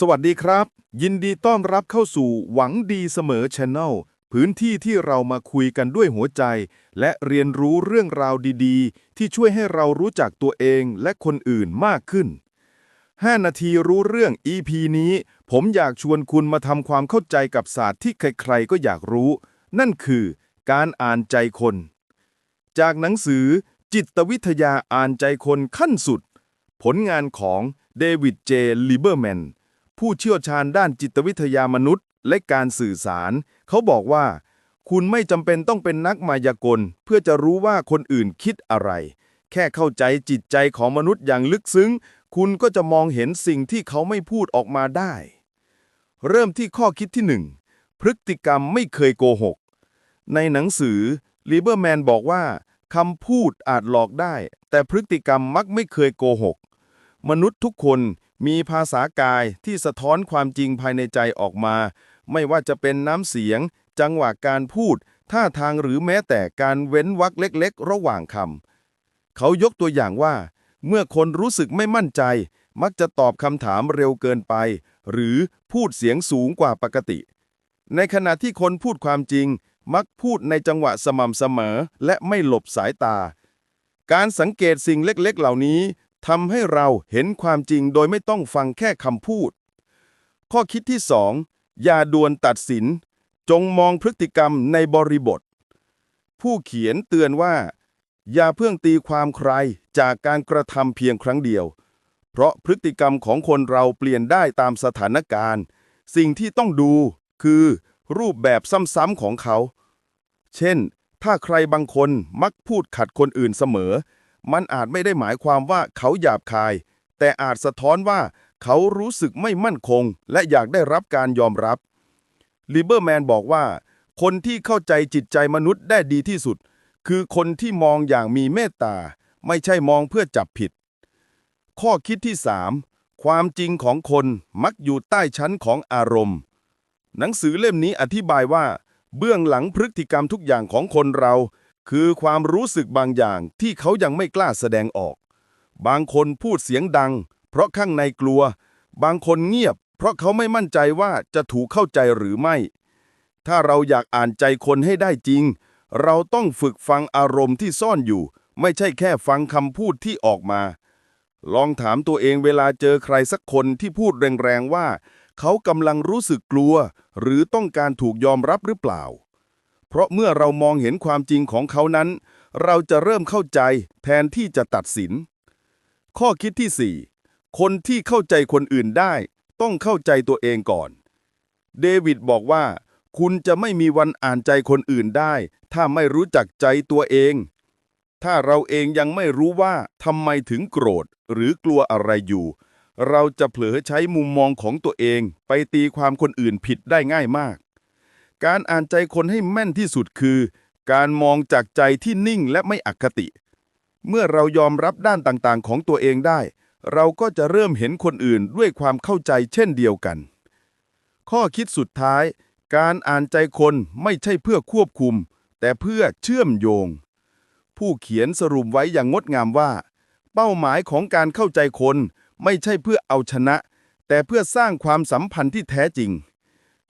สวัสดีครับ ยินดีต้อนรับเข้าสู่หวังดีเสมอ Channel พื้นที่ที่เรามาคุยกันด้วยหัวใจ และเรียนรู้เรื่องราวดีๆ ที่ช่วยให้เรารู้จักตัวเองและคนอื่นมากขึ้น 5 นาทีรู้เรื่อง EP นี้ ผมอยากชวนคุณมาทำความเข้าใจกับศาสตร์ที่ใครๆก็อยากรู้ นั่นคือ การอ่านใจคน จากหนังสือจิตวิทยาอ่านใจคนขั้นสุด ผลงานของเดวิดเจลิเบอร์แมน ผู้เชี่ยวชาญด้านจิตวิทยามนุษย์ และการสื่อสาร เขาบอกว่า คุณไม่จำเป็นต้องเป็นนักมายากล เพื่อจะรู้ว่าคนอื่นคิดอะไร แค่เข้าใจจิตใจของมนุษย์อย่างลึกซึ้ง คุณก็จะมองเห็นสิ่งที่เขาไม่พูดออกมาได้ เริ่มที่ข้อคิดที่หนึ่งพฤติกรรมไม่เคยโกหก ในหนังสือลิเบอร์แมนบอกว่าคำพูดอาจหลอกได้ แต่พฤติกรรมมักไม่เคยโกหก มนุษย์ทุกคน มีภาษากายที่สะท้อนความจริงภายในใจออกมา ไม่ว่าจะเป็นน้ำเสียง จังหวะการพูด ท่าทางหรือแม้แต่การเว้นวรรคเล็กๆ ระหว่างคำเขายกตัวอย่างว่า เมื่อคนรู้สึกไม่มั่นใจ มักจะตอบคำถามเร็วเกินไป หรือพูดเสียงสูงกว่าปกติ ในขณะที่คนพูดความจริง มักพูดในจังหวะสม่ำเสมอ และไม่หลบสายตา การสังเกตสิ่งเล็กๆ เหล่านี้ ทำให้เราเห็นความจริงโดยไม่ต้องฟังแค่คำพูด ข้อคิดที่สองอย่าด่วนตัดสิน จงมองพฤติกรรมในบริบท ผู้เขียนเตือนว่า อย่าเพิ่งตีความใครจากการกระทำเพียงครั้งเดียว เพราะพฤติกรรมของคนเราเปลี่ยนได้ตามสถานการณ์ สิ่งที่ต้องดูคือรูปแบบซ้ำๆของเขา เช่น ถ้าใครบางคนมักพูดขัดคนอื่นเสมอ มันอาจไม่ได้หมายความว่าเขาหยาบคาย แต่อาจสะท้อนว่าเขารู้สึกไม่มั่นคง และอยากได้รับการยอมรับลิเบอร์แมนบอกว่า คนที่เข้าใจจิตใจมนุษย์ได้ดีที่สุด คือคนที่มองอย่างมีเมตตา ไม่ใช่มองเพื่อจับผิด ข้อคิดที่ 3 ความจริงของคนมักอยู่ใต้ชั้นของอารมณ์ หนังสือเล่มนี้อธิบายว่า เบื้องหลังพฤติกรรมทุกอย่างของคนเรา คือความรู้สึกบางอย่างที่เขายังไม่กล้าแสดงออก บางคนพูดเสียงดัง เพราะข้างในกลัว บางคนเงียบ เพราะเขาไม่มั่นใจว่าจะถูกเข้าใจหรือไม่ ถ้าเราอยากอ่านใจคนให้ได้จริง เราต้องฝึกฟังอารมณ์ที่ซ่อนอยู่ ไม่ใช่แค่ฟังคำพูดที่ออกมา ลองถามตัวเองเวลาเจอใครสักคนที่พูดแรงๆว่า เขากำลังรู้สึกกลัว หรือต้องการถูกยอมรับหรือเปล่า เพราะเมื่อเรามองเห็นความจริงของเขานั้น เราจะเริ่มเข้าใจแทนที่จะตัดสิน ข้อคิดที่ 4 คนที่เข้าใจคนอื่นได้ ต้องเข้าใจตัวเองก่อน เดวิดบอกว่า คุณจะไม่มีวันอ่านใจคนอื่นได้ ถ้าไม่รู้จักใจตัวเอง ถ้าเราเองยังไม่รู้ว่าทำไมถึงโกรธ หรือกลัวอะไรอยู่ เราจะเผลอใช้มุมมองของตัวเอง ไปตีความคนอื่นผิดได้ง่ายมาก การอ่านใจคนให้แม่นที่สุดคือ การมองจากใจที่นิ่งและไม่อคติ เมื่อเรายอมรับด้านต่างๆ ของตัวเองได้ เราก็จะเริ่มเห็นคนอื่นด้วยความเข้าใจเช่นเดียวกัน ข้อคิดสุดท้าย การอ่านใจคนไม่ใช่เพื่อควบคุม แต่เพื่อเชื่อมโยง ผู้เขียนสรุปไว้อย่างงดงามว่า เป้าหมายของการเข้าใจคนไม่ใช่เพื่อเอาชนะ แต่เพื่อสร้างความสัมพันธ์ที่แท้จริง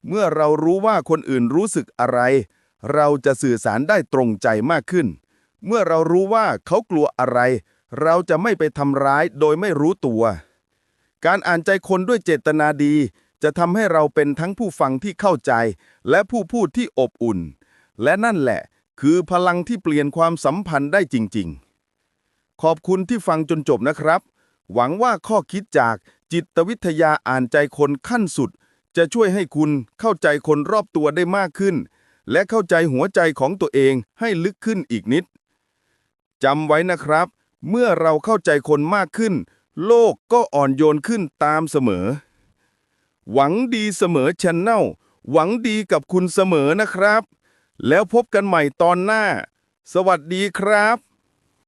เมื่อเรารู้ว่าคนอื่นรู้สึกอะไร เราจะสื่อสารได้ตรงใจมากขึ้น เมื่อเรารู้ว่าเขากลัวอะไร เราจะไม่ไปทำร้ายโดยไม่รู้ตัว การอ่านใจคนด้วยเจตนาดี จะทำให้เราเป็นทั้งผู้ฟังที่เข้าใจ และผู้พูดที่อบอุ่น และนั่นแหละ คือพลังที่เปลี่ยนความสัมพันธ์ได้จริง ๆ ขอบคุณที่ฟังจนจบนะครับ หวังว่าข้อคิดจากจิตวิทยาอ่านใจคนขั้นสุด จะช่วยให้คุณเข้าใจคนรอบตัวได้มากขึ้น และเข้าใจหัวใจของตัวเองให้ลึกขึ้นอีกนิดจำไว้นะครับ เมื่อเราเข้าใจคนมากขึ้น โลกก็อ่อนโยนขึ้นตามเสมอ หวังดีเสมอชแนลหวังดีกับคุณเสมอนะครับ แล้วพบกันใหม่ตอนหน้า สวัสดีครับ